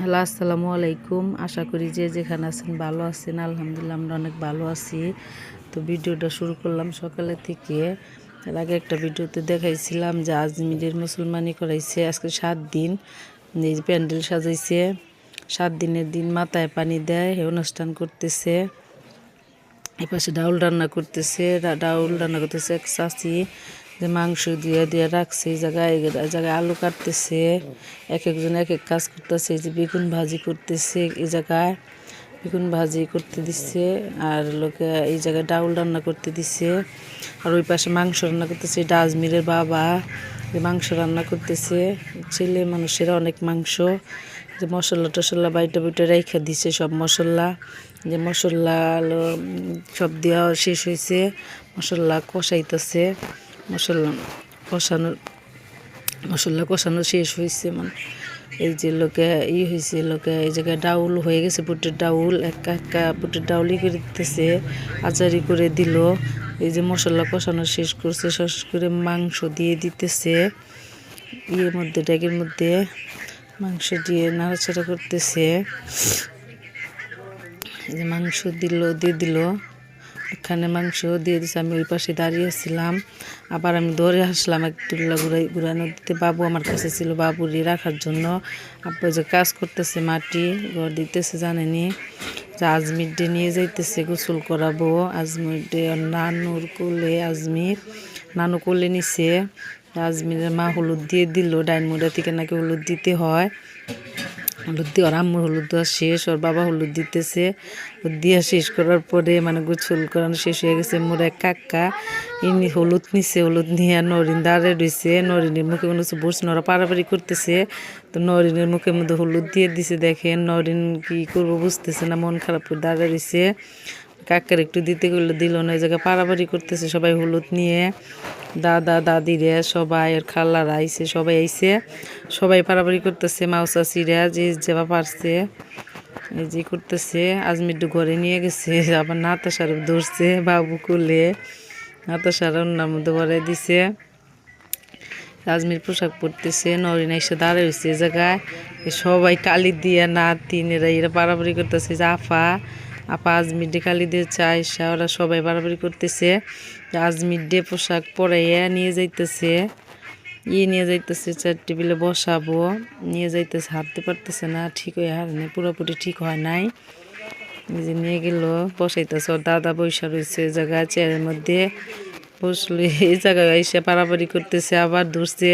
Hello, আসসালামু আলাইকুম। আশা করি যে যেখানে আছেন ভালো আছেন। আলহামদুলিল্লাহ আমরা অনেক ভালো আছি। তো ভিডিওটা শুরু করলাম সকালে থেকে। এর আগে একটা ভিডিওতে দেখাইছিলাম যে আজমিরের মুসলমানি করাইছে আজকে সাত দিন। এই প্যান্ডেল সাজাইছে। সাত দিনের দিন মাথায় পানি দেয় অনুষ্ঠান করতেছে। এপাশে ডাউল রান্না করতেছে ডাউল রান্না করতেছে এক চাচি। যে মাংস দিয়ে দিয়ে রাখছে, এই জায়গায় এই জায়গায় আলু কাটতেছে, এক একজন এক এক কাজ করতেছে যে বেগুন ভাজি করতেছে, এই জায়গায় বেগুন ভাজি করতে দিচ্ছে, আর লোকে এই জায়গায় ডাউল রান্না করতে দিচ্ছে, আর ওই পাশে মাংস রান্না করতেছে এটা আজমিরের বাবা যে মাংস রান্না করতেছে, ছেলে মানুষেরা অনেক মাংস, যে মশলা টশলা বাইটা বুইটা রাইখা দিছে সব মশলা, যে মশলা সব দেওয়া শেষ হয়েছে মশলা কষাইতেছে। মশলা কষানোর, মশলা কষানো শেষ হয়েছে মানে এই যে লোকে ই হয়েছে, লোকে এই জায়গায় ডাউল হয়ে গেছে বুটের ডাউল, একা একা বুটের ডাউলই করে দিতেছে, আচারি করে দিল, এই যে মশলা কষানো শেষ করছে, শেষ করে মাংস দিয়ে দিতেছে, ইয়ের মধ্যে, ড্যাগের মধ্যে মাংস দিয়ে নাড়াচাড়া করতেছে, এই যে মাংস দিল, দিয়ে দিল। এখানে মাংস দিয়ে দিছে, আমি ওই পাশে দাঁড়িয়েছিলাম আবার আমি দৌড়ে আসলাম একটু ঘুরাই, ঘুরানো দিতে। বাবু আমার কাছে ছিল বাবুরি রাখার জন্য। আব্বু যে কাজ করতেছে মাটি, ঘর দিতেছে জানেনি। যে আজমির ডে নিয়ে যাইতেছে, গোসল করাবো। আজমির ডে নানুর কোলে, আজমির। নানু কোলে নিছে। আজমিরের মা হলুদ দিয়ে দিল ডাইনমুড়া থেকে নাকি হলুদ দিতে হয়। হলুদ দিয়ে ওর হলুদ দেওয়া শেষ, ওর বাবা হলুদ দিতেছে। দিয়া শেষ করার পরে মানে গুছল করানো শেষ হয়ে গেছে। মোর এক কাকা, ইনি হলুদ নিছে, হলুদ নিয়ে আর নরিন দাঁড়ে রয়েছে নরিনের মুখে মনে হচ্ছে বসে ওরা পারাপারি করতেছে। তো নরিনের মুখের মধ্যে হলুদ দিয়ে দিছে, দেখেন নরিন কি করব বুঝতেছে না, মন খারাপ করে দাঁড়ে রয়েছে কাকার একটু দিতে গেলে দিল না, এই জায়গায় পারাপারি করতেছে সবাই হলুদ নিয়ে। দাদা দাদিরে সবাই আর খালারা আইছে, সবাই আইসে সবাই পারাপারি করতেছে মাউসাসিরা যে যেবা পারছে, এই যে করতেছে। আজমির ঘরে নিয়ে গেছে, আবার নাতাসার ধরছে, বাবু কুলে। নাতাসার অন্যার মধ্যে ভরে দিছে। আজমির পোশাক পরতেছে, নরিন এসে দাঁড়ায় হয়েছে এই জায়গায়। সবাই কালি দিয়ে না নাতিনেরা এরা পারাপারি করতেছে যে আপা আজমির ডে কালি দিয়ে চাই ওরা সবাই বাড়াবাড়ি করতেছে। আজমির ডে পোশাক পরাইয়া নিয়ে যাইতেছে। ইয়ে নিয়ে যাইতেছে, চার টেবিলে বসাবো। নিয়ে যাইতেছে, হাঁটতে পারতেছে না, ঠিক হয়ে হার নেই, পুরোপুরি ঠিক হয় নাই। যে নিয়ে গেল, বসাইতেছে, ওর দাদা বৈশা রয়েছে জায়গায়, চেয়ারের মধ্যে বসলে এই জায়গায় এসে পারাপারি করতেছে, আবার দৌড়ছে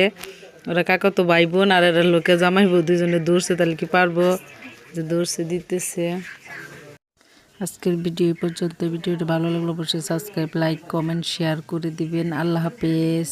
ওরা কাকা তো ভাই বোন আর এরা লোকে জামাইবো দুজনে দৌড়ছে তাহলে কি পারব? যে দৌড়ছে দিতেছে। আজকের ভিডিও পর্যন্ত। ভিডিওটা ভালো লাগলে অবশ্যই সাবস্ক্রাইব, লাইক, কমেন্ট, শেয়ার করে দিবেন। আল্লাহ হাফেজ।